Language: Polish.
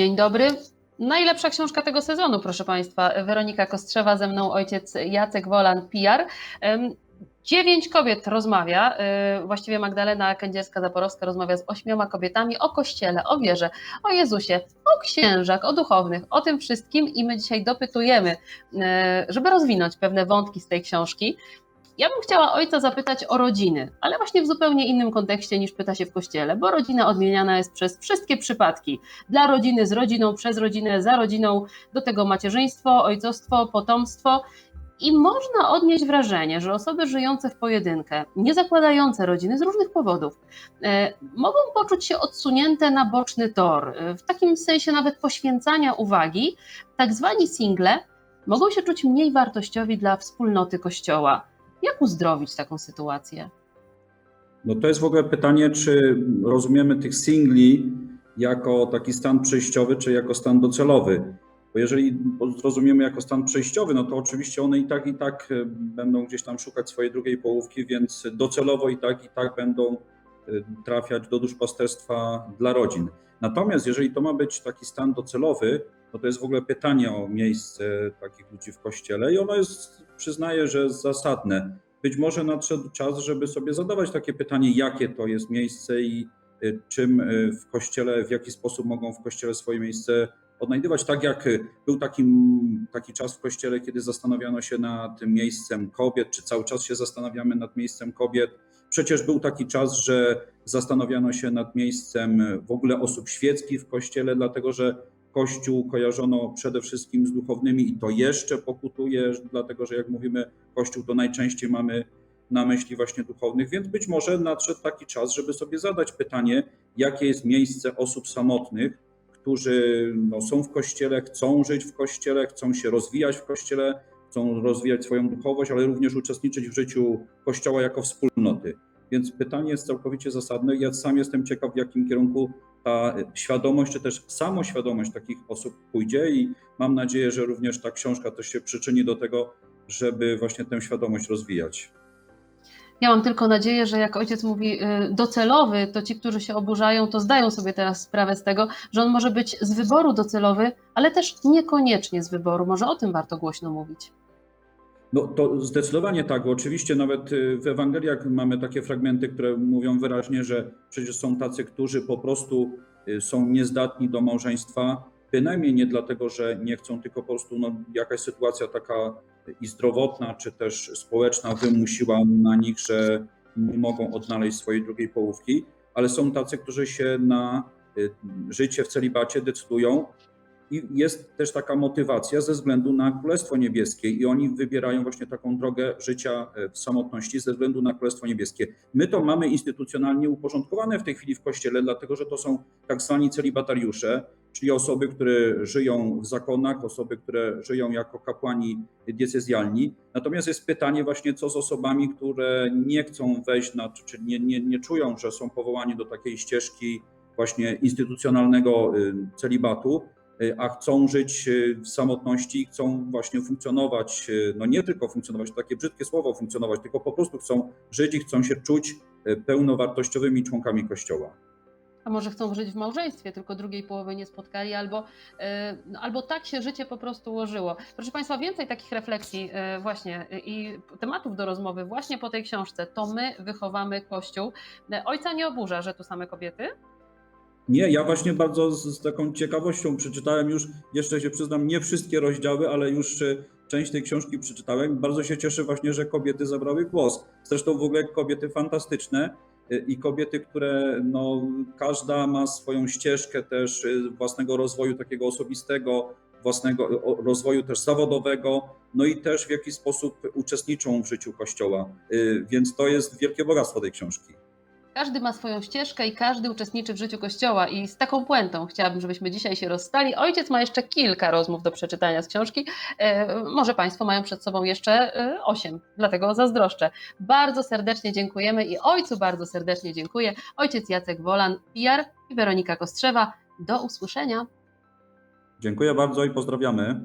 Dzień dobry. Najlepsza książka tego sezonu, proszę Państwa. Weronika Kostrzewa, ze mną ojciec Jacek Wolan, PR. Dziewięć kobiet rozmawia, y, właściwie Magdalena Kędzierska-Zaporowska rozmawia z ośmioma kobietami o Kościele, o wierze, o Jezusie, o księżach, o duchownych, o tym wszystkim i my dzisiaj dopytujemy, y, żeby rozwinąć pewne wątki z tej książki. Ja bym chciała ojca zapytać o rodziny, ale właśnie w zupełnie innym kontekście niż pyta się w kościele, bo rodzina odmieniana jest przez wszystkie przypadki. Dla rodziny, z rodziną, przez rodzinę, za rodziną, do tego macierzyństwo, ojcostwo, potomstwo. I można odnieść wrażenie, że osoby żyjące w pojedynkę, nie zakładające rodziny z różnych powodów, e, mogą poczuć się odsunięte na boczny tor, e, w takim sensie nawet poświęcania uwagi. Tak zwani single mogą się czuć mniej wartościowi dla wspólnoty Kościoła. Jak uzdrowić taką sytuację? No to jest w ogóle pytanie, czy rozumiemy tych singli jako taki stan przejściowy, czy jako stan docelowy. Bo jeżeli rozumiemy jako stan przejściowy, no to oczywiście one i tak, i tak e, będą gdzieś tam szukać swojej drugiej połówki, więc docelowo i tak, i tak będą e, trafiać do duszpasterstwa dla rodzin. Natomiast jeżeli to ma być taki stan docelowy, no to jest w ogóle pytanie o miejsce takich ludzi w kościele i ono jest, przyznaję, że zasadne. Być może nadszedł czas, żeby sobie zadawać takie pytanie, jakie to jest miejsce i y, czym y, w kościele, w jaki sposób mogą w kościele swoje miejsce odnajdywać. Tak jak y, był taki, taki czas w kościele, kiedy zastanawiano się nad miejscem kobiet, czy cały czas się zastanawiamy nad miejscem kobiet. Przecież był taki czas, że zastanawiano się nad miejscem w ogóle osób świeckich w kościele, dlatego że Kościół kojarzono przede wszystkim z duchownymi i to jeszcze pokutuje, dlatego że jak mówimy Kościół, to najczęściej mamy na myśli właśnie duchownych, więc być może nadszedł taki czas, żeby sobie zadać pytanie, jakie jest miejsce osób samotnych, którzy no, są w Kościele, chcą żyć w Kościele, chcą się rozwijać w Kościele, chcą rozwijać swoją duchowość, ale również uczestniczyć w życiu Kościoła jako wspólnoty. Więc pytanie jest całkowicie zasadne. Ja sam jestem ciekaw, w jakim kierunku ta świadomość, czy też samoświadomość takich osób pójdzie i mam nadzieję, że również ta książka też się przyczyni do tego, żeby właśnie tę świadomość rozwijać. Ja mam tylko nadzieję, że jak ojciec mówi y, docelowy, to ci, którzy się oburzają, to zdają sobie teraz sprawę z tego, że on może być z wyboru docelowy, ale też niekoniecznie z wyboru. Może o tym warto głośno mówić. No to zdecydowanie tak. Oczywiście nawet y, w Ewangeliach mamy takie fragmenty, które mówią wyraźnie, że przecież są tacy, którzy po prostu y, są niezdatni do małżeństwa, bynajmniej nie dlatego, że nie chcą, tylko po prostu no, jakaś sytuacja taka i zdrowotna, czy też społeczna wymusiła na nich, że nie mogą odnaleźć swojej drugiej połówki, ale są tacy, którzy się na y, życie w celibacie decydują i jest też taka motywacja ze względu na Królestwo Niebieskie i oni wybierają właśnie taką drogę życia e, w samotności ze względu na Królestwo Niebieskie. My to mamy instytucjonalnie uporządkowane w tej chwili w Kościele, dlatego że to są tak zwani celibatariusze, czyli osoby, które żyją w zakonach, osoby, które żyją jako kapłani diecezjalni. Natomiast jest pytanie właśnie, co z osobami, które nie chcą wejść na, czy nie, nie, nie czują, że są powołani do takiej ścieżki właśnie instytucjonalnego y, celibatu, a chcą żyć y, w samotności, chcą właśnie funkcjonować, no nie tylko funkcjonować, takie brzydkie słowo funkcjonować, tylko po prostu chcą żyć i chcą się czuć pełnowartościowymi członkami Kościoła. A może chcą żyć w małżeństwie, tylko drugiej połowy nie spotkali, albo, no, albo tak się życie po prostu ułożyło. Proszę Państwa, więcej takich refleksji właśnie i tematów do rozmowy właśnie po tej książce. To my wychowamy Kościół. Ojca nie oburza, że tu same kobiety? Nie, ja właśnie bardzo z, z, taką ciekawością przeczytałem już, jeszcze się przyznam, nie wszystkie rozdziały, ale już część tej książki przeczytałem. Bardzo się cieszę właśnie, że kobiety zabrały głos. Zresztą w ogóle kobiety fantastyczne i kobiety, które no, każda ma swoją ścieżkę też własnego rozwoju takiego osobistego, własnego rozwoju też zawodowego, no i też w jaki sposób uczestniczą w życiu Kościoła. Więc to jest wielkie bogactwo tej książki. Każdy ma swoją ścieżkę i każdy uczestniczy w życiu Kościoła i z taką puentą chciałabym, żebyśmy dzisiaj się rozstali. Ojciec ma jeszcze kilka rozmów do przeczytania z książki. E, może Państwo mają przed sobą jeszcze e, osiem, dlatego zazdroszczę. Bardzo serdecznie dziękujemy i ojcu bardzo serdecznie dziękuję. Ojciec Jacek Wolan, PR i Weronika Kostrzewa. Do usłyszenia. Dziękuję bardzo i pozdrawiamy.